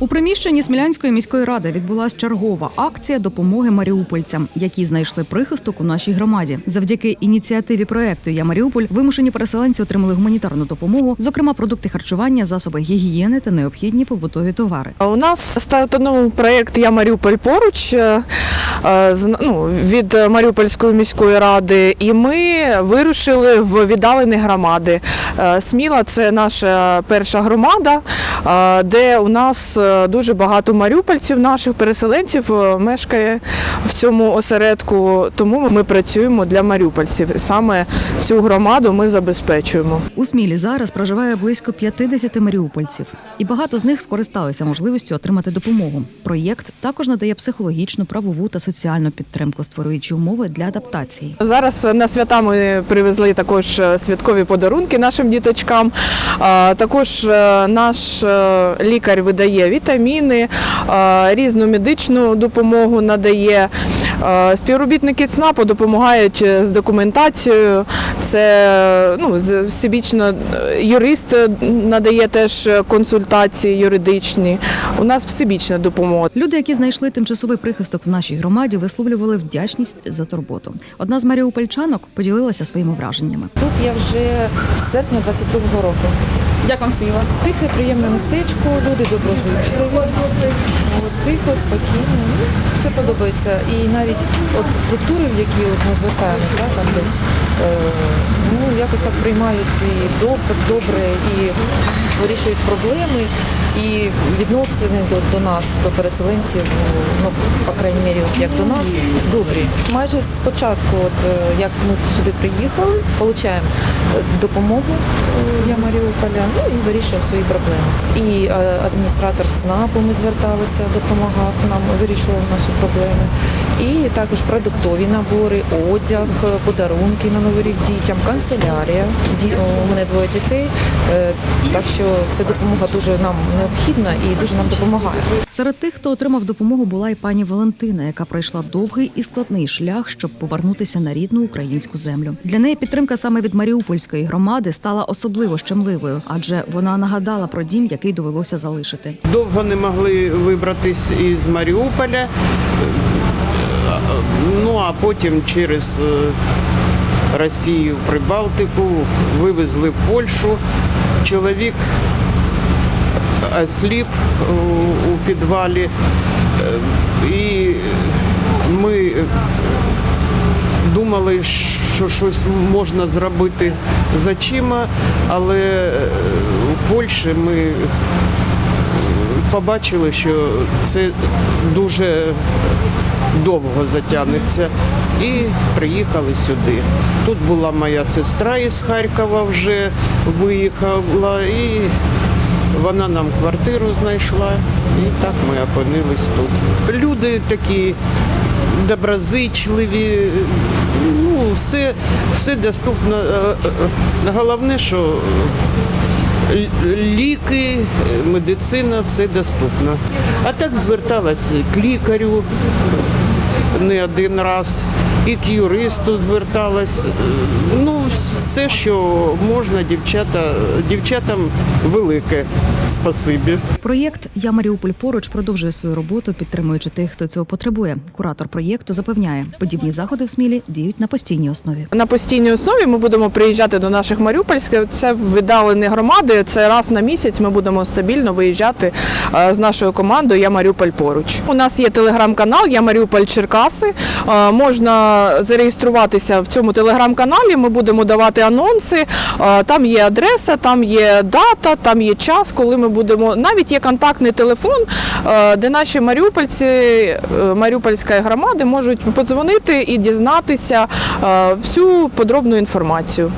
У приміщенні Смілянської міської ради відбулася чергова акція допомоги маріупольцям, які знайшли прихисток у нашій громаді. Завдяки ініціативі проекту Я Маріуполь вимушені переселенці отримали гуманітарну допомогу, зокрема продукти харчування, засоби гігієни та необхідні побутові товари. У нас стартував проєкт Я Маріуполь поруч е, е, ну, від Маріупольської міської ради, і ми вирушили в віддалені громади. Е, Сміла це наша перша громада, де у нас дуже багато маріупольців, наших переселенців е, мешкає в цьому осередку. Тому ми працюємо для маріупольців. Саме цю громаду ми забезпечуємо. У Смілі зараз проживає близько 50 маріупольців, і багато з них скористалися можливістю отримати допомогу. Проєкт також надає психологічну, правову та соціальну підтримку, створюючи умови для адаптації. Зараз на свята ми привезли також е, святкові подарунки нашим діточкам. Також е, наш е, лікар видає вітаміни, е, різну медичну допомогу надає. Е, Співробітники ЦНАПу допомагають з документацією. Це ну, всебічно е, юрист надає теж консультації юридичні. У нас всебічна допомога. Люди, які знайшли тимчасовий прихисток в нашій громаді, висловлювали вдячність за турботу. Одна з маріупольчанок поділилася своїми враженнями. Тут я вже з серпня 22-го року. Як вам сміло? Тихе, приємне містечко, люди доброзичливі. Тихо, спокійно. Ну, все подобається. І навіть от структури, в які от ми звертаємось, да, там десь, е, ну, якось так приймають і добре, добре, і вирішують проблеми, і відносини до, до нас, до переселенців, ну, по крайній мірі, як до нас, добрі. Майже спочатку, от, е, як ми сюди приїхали, отримуємо допомогу е, я Маріуполя, ну і вирішуємо свої проблеми. І е, адміністратор ЦНАПу ми зверталися, допомагав нам, вирішував наші проблеми. І також продуктові набори, одяг, е, подарунки на Новий рік дітям, канцелярія. У мене двоє дітей, е, так що ця допомога дуже нам необхідна і дуже нам допомагає. Серед тих, хто отримав допомогу, була і пані Валентина, яка пройшла довгий і складний шлях, щоб повернутися на рідну українську землю. Для неї підтримка саме від Маріупольської громади стала особливо щемливою, адже вона нагадала про дім, який довелося залишити. довго не могли вибратись із Маріуполя. Ну а потім через е, Росію Прибалтику вивезли в Польщу. Чоловік осліп у- у підвалі. Е, І ми думали, що щось можна зробити з очима, але е, у Польщі ми побачили, що це дуже довго затягнеться. І приїхали сюди. Тут була моя сестра із Харкова вже виїхала, і вона нам квартиру знайшла, і так ми опинились тут. Люди такі доброзичливі, все, все доступно. Е, е, Головне, що ліки, е, медицина, все доступно. А так зверталася к лікарю не один раз, і к юристу зверталась. Ну, все, що можна, дівчата, дівчатам велике спасибі. Проєкт Я Маріуполь поруч продовжує свою роботу, підтримуючи тих, хто цього потребує. Куратор проєкту запевняє, подібні заходи в Смілі діють на постійній основі. На постійній основі ми будемо приїжджати до наших маріупольських. Це віддалені громади. Це раз на місяць ми будемо стабільно виїжджати е, з нашою командою Я Маріуполь поруч. У нас є телеграм-канал Я Маріуполь Черкаси. Е, Зареєструватися в цьому телеграм-каналі. Ми будемо давати анонси. Е, Там є адреса, там є дата, там є час, коли ми будемо. Навіть є контактний телефон, е, де наші маріупольці, е, маріупольської громади можуть подзвонити і дізнатися всю подробну інформацію.